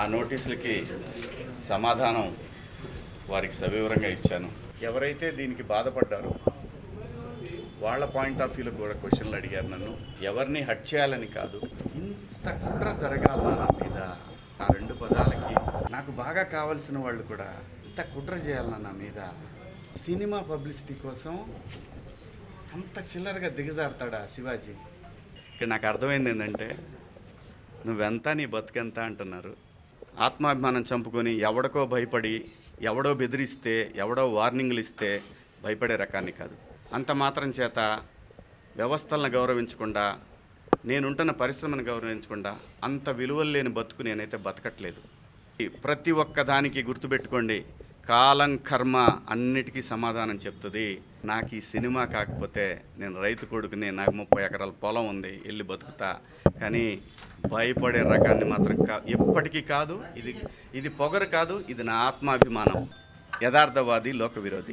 ఆ నోటీసులకి సమాధానం వారికి సవివరంగా ఇచ్చాను. ఎవరైతే దీనికి బాధపడ్డారో వాళ్ళ పాయింట్ ఆఫ్ వ్యూలో కూడా క్వశ్చన్లు అడిగారు నన్ను. ఎవరిని హట్ చేయాలని కాదు ఇంత కుట్ర జరగాల నా మీద ఆ రెండు పదాలకి నాకు బాగా కావాల్సిన వాళ్ళు కూడా ఇంత కుట్ర చేయాలన్న నా మీద. సినిమా పబ్లిసిటీ కోసం అంత చిల్లరగా దిగజారుతాడా శివాజీ? ఇక్కడ నాకు అర్థమైంది ఏంటంటే నువ్వెంత నీ బతుకెంత అంటున్నారు. ఆత్మాభిమానం చంపుకొని ఎవడికో భయపడి ఎవడో బెదిరిస్తే ఎవడో వార్నింగ్లు ఇస్తే భయపడే రకాన్ని కాదు. అంత మాత్రం చేత వ్యవస్థలను గౌరవించకుండా నేనుంటున్న పరిశ్రమను గౌరవించకుండా అంత విలువలు లేని బతుకు నేనైతే బతకట్లేదు. ప్రతి ఒక్క దానికి గుర్తుపెట్టుకోండి కాలం కర్మ అన్నిటికీ సమాధానం చెప్తుంది. నాకు ఈ సినిమా కాకపోతే నేను రైతు కొడుకుని నాకు ముప్పై ఎకరాల పొలం ఉంది వెళ్ళి బతుకుతా. కానీ భయపడే రకాన్ని మాత్రం కా ఎప్పటికీ కాదు. ఇది ఇది పొగరు కాదు. ఇది నా ఆత్మాభిమానం. యథార్థవాది లోక విరోధి